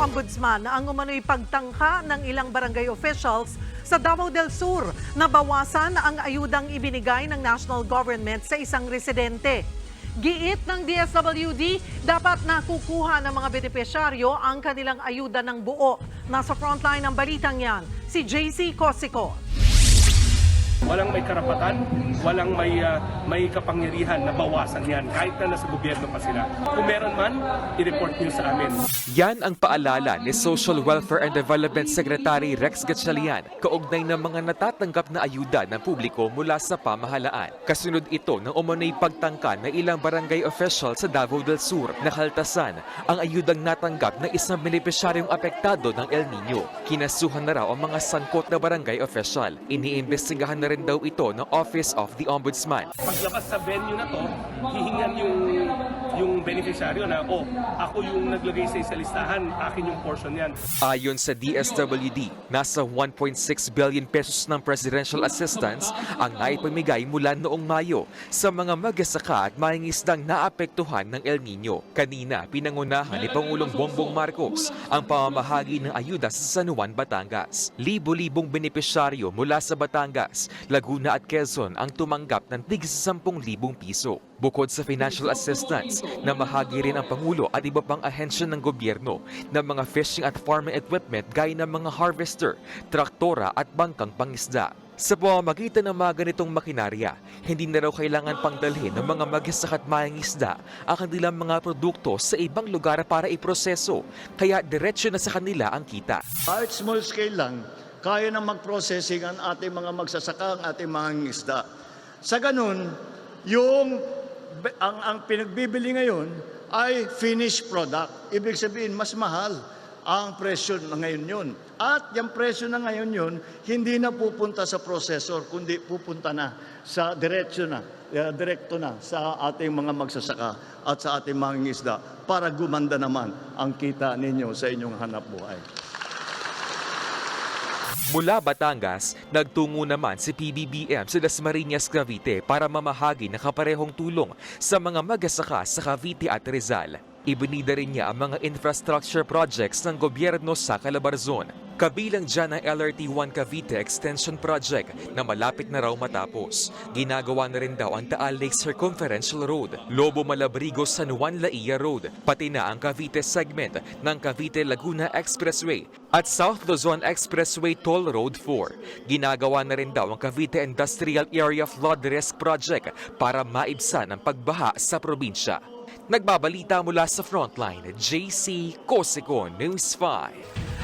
Ombudsman ang umano'y pagtangka ng ilang barangay officials sa Davao del Sur na bawasan ang ayudang ibinigay ng national government sa isang residente. Giit ng DSWD, dapat nakukuha ng mga benepisyaryo ang kanilang ayuda ng buo. Nasa frontline ng balitang yan, si JC Cosico. Walang may karapatan, walang may ah, may kapangyarihan na bawasan yan kahit na nasa gobyerno pa sila. Kung meron man, i-report nyo sa amin. Yan ang paalala ni Social Welfare and Development Secretary Rex Gatchalian kaugnay ng mga natatanggap na ayuda ng publiko mula sa pamahalaan. Kasunod ito ng umunay pagtangka ng ilang barangay official sa Davao del Sur na kaltasan ang ayudang natanggap ng isang benepisyaryong apektado ng El Nino. Kinasuhan na raw ang mga sangkot na barangay official. Iniimbestigahan na rin daw ito ng Office of the Ombudsman. Paglabas sa venue na to, hihingan yung yung beneficiaryo na, oh, ako yung naglagay sa isa listahan, akin yung portion yan. Ayon sa DSWD, nasa 1.6 billion pesos ng presidential assistance ang naipamigay mula noong Mayo sa mga magsasaka at mangingisdang naapektuhan ng El Nino. Kanina, pinangunahan ni Pangulong Bongbong Marcos ang pamamahagi ng ayuda sa San Juan, Batangas. Libo-libong benepisyaryo mula sa Batangas, Laguna at Quezon ang tumanggap ng tig 10,000 piso. Bukod sa financial assistance, namahagi rin ang Pangulo at iba pang ahensya ng gobyerno ng mga fishing at farming equipment gaya ng mga harvester, traktora at bangkang pangisda. Sa pamamagitan ng mga ganitong makinarya, hindi na raw kailangan pangdalhin ng mga magsasaka at mangingisda ang kanilang mga produkto sa ibang lugar para iproseso, kaya diretsyo na sa kanila ang kita. Kahit small scale lang, kaya na mag-processing ang ating mga magsasaka, ang ating mga isda. Sa ganun, yung ang, ang pinagbibili ngayon ay finished product. Ibig sabihin, mas mahal ang presyo na ngayon yun. At yung presyo na ngayon yun, hindi na pupunta sa processor, kundi pupunta na sa diretsyo na, eh, direkto na sa ating mga magsasaka at sa ating mga isda para gumanda naman ang kita ninyo sa inyong hanap buhay. Mula Batangas, nagtungo naman si PBBM sa Dasmariñas, Cavite para mamahagi ng kaparehong tulong sa mga magsasaka sa Cavite at Rizal. Ibinida rin niya ang mga infrastructure projects ng gobyerno sa Calabarzon. Kabilang dyan ang LRT-1 Cavite Extension Project na malapit na raw matapos. Ginagawa na rin daw ang Taal Lake Circumferential Road, Lobo Malabrigo San Juan Laia Road, pati na ang Cavite segment ng Cavite Laguna Expressway at South Luzon Expressway Toll Road 4. Ginagawa na rin daw ang Cavite Industrial Area Flood Risk Project para maibsan ang pagbaha sa probinsya. Nagbabalita mula sa Frontline, JC Cosico News 5.